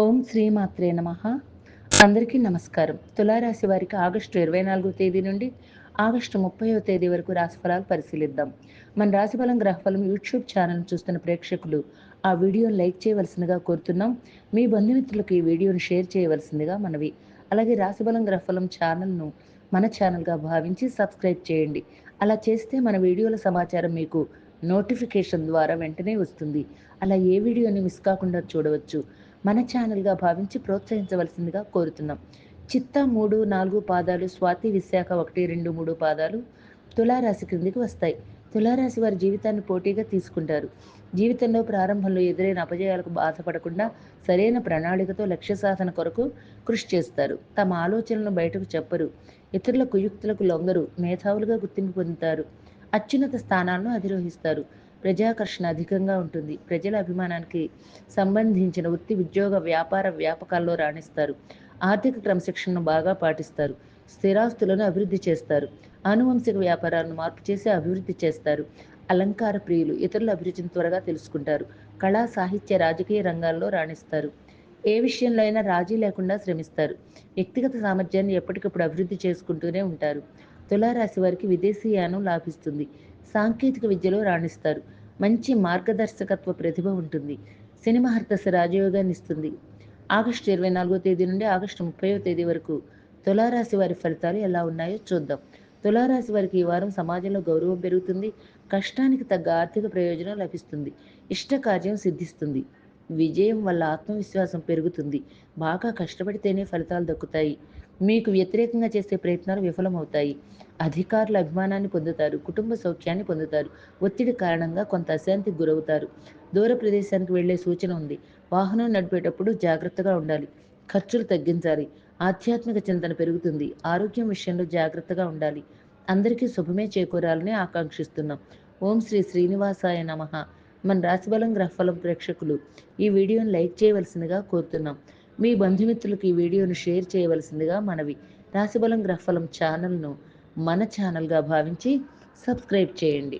ఓం శ్రీమాత్రే నమ. అందరికీ నమస్కారం. తులారాశి వారికి ఆగస్టు ఇరవై నాలుగో తేదీ నుండి ఆగస్టు ముప్పైవ తేదీ వరకు రాశిఫలాలు పరిశీలిద్దాం. మన రాశిఫలం గ్రహఫలం యూట్యూబ్ ఛానల్ చూస్తున్న ప్రేక్షకులు ఆ వీడియోను లైక్ చేయవలసిందిగా కోరుతున్నాం. మీ బంధుమిత్రులకు ఈ వీడియోను షేర్ చేయవలసిందిగా మనవి. అలాగే రాశిఫలం గ్రహఫలం ఛానల్ను మన ఛానల్గా భావించి సబ్స్క్రైబ్ చేయండి. అలా చేస్తే మన వీడియోల సమాచారం మీకు నోటిఫికేషన్ ద్వారా వెంటనే వస్తుంది. అలా ఏ వీడియోని మిస్ కాకుండా చూడవచ్చు. మన ఛానల్గా భావించి ప్రోత్సహించవలసిందిగా కోరుతున్నాం. చిత్త మూడు నాలుగు పాదాలు స్వాతి విశాఖ ఒకటి రెండు మూడు పాదాలు తులారాశి క్రిందికి వస్తాయి. తులారాశి వారి జీవితాన్ని పోటీగా తీసుకుంటారు. జీవితంలో ప్రారంభంలో ఎదురైన అపజయాలకు బాధపడకుండా సరైన ప్రణాళికతో లక్ష్య సాధన కొరకు కృషి చేస్తారు. తమ ఆలోచనలను బయటకు చెప్పరు. ఇతరుల కుయుక్తులకు లొంగరు. మేధావులుగా గుర్తింపు పొందుతారు. అత్యున్నత స్థానాలను అధిరోహిస్తారు. ప్రజాకర్షణ అధికంగా ఉంటుంది. ప్రజల అభిమానానికి సంబంధించిన వృత్తి ఉద్యోగ వ్యాపార వ్యాపకాల్లో రాణిస్తారు. ఆర్థిక క్రమశిక్షణను బాగా పాటిస్తారు. స్థిరాస్తులను అభివృద్ధి చేస్తారు. ఆనువంశిక వ్యాపారాలను మార్పు చేసి అభివృద్ధి చేస్తారు. అలంకార ప్రియులు ఇతరుల అభిరుచిని త్వరగా తెలుసుకుంటారు. కళా సాహిత్య రాజకీయ రంగాల్లో రాణిస్తారు. ఏ విషయంలో అయినా రాజీ లేకుండా శ్రమిస్తారు. వ్యక్తిగత సామర్థ్యాన్ని ఎప్పటికప్పుడు అభివృద్ధి చేసుకుంటూనే ఉంటారు. తులారాశి వారికి విదేశీయానం లాభిస్తుంది. సాంకేతిక విద్యలో రాణిస్తారు. మంచి మార్గదర్శకత్వ ప్రతిభ ఉంటుంది. శని మహర్దశ రాజయోగాన్ని ఇస్తుంది. ఆగస్టు ఇరవై నాలుగో తేదీ నుండి ఆగస్టు ముప్పైవ తేదీ వరకు తులారాశి వారి ఫలితాలు ఎలా ఉన్నాయో చూద్దాం. తులారాశి వారికి ఈ వారం సమాజంలో గౌరవం పెరుగుతుంది. కష్టానికి తగ్గ ఆర్థిక ప్రయోజనం లభిస్తుంది. ఇష్ట కార్యం సిద్ధిస్తుంది. విజయం వల్ల ఆత్మవిశ్వాసం పెరుగుతుంది. బాగా కష్టపడితేనే ఫలితాలు దక్కుతాయి. మీకు వ్యతిరేకంగా చేసే ప్రయత్నాలు విఫలమవుతాయి. అధికారుల అభిమానాన్ని పొందుతారు కుటుంబ సౌఖ్యాన్ని పొందుతారు. ఒత్తిడి కారణంగా కొంత అశాంతికి గురవుతారు. దూర ప్రదేశానికి వెళ్ళే సూచన ఉంది. వాహనం నడిపేటప్పుడు జాగ్రత్తగా ఉండాలి. ఖర్చులు తగ్గించాలి. ఆధ్యాత్మిక చింతన పెరుగుతుంది. ఆరోగ్యం విషయంలో జాగ్రత్తగా ఉండాలి. అందరికీ శుభమే చేకూరాలని ఆకాంక్షిస్తున్నాం. ఓం శ్రీ శ్రీనివాసాయ నమ. మన రాశిబలం గ్రహఫలం ప్రేక్షకులు ఈ వీడియోను లైక్ చేయవలసిందిగా కోరుతున్నాం. మీ బంధుమిత్రులకు ఈ వీడియోను షేర్ చేయవలసిందిగా మనవి. రాశిబలం గ్రహఫలం ఛానల్ను మన ఛానల్గా భావించి సబ్స్క్రైబ్ చేయండి.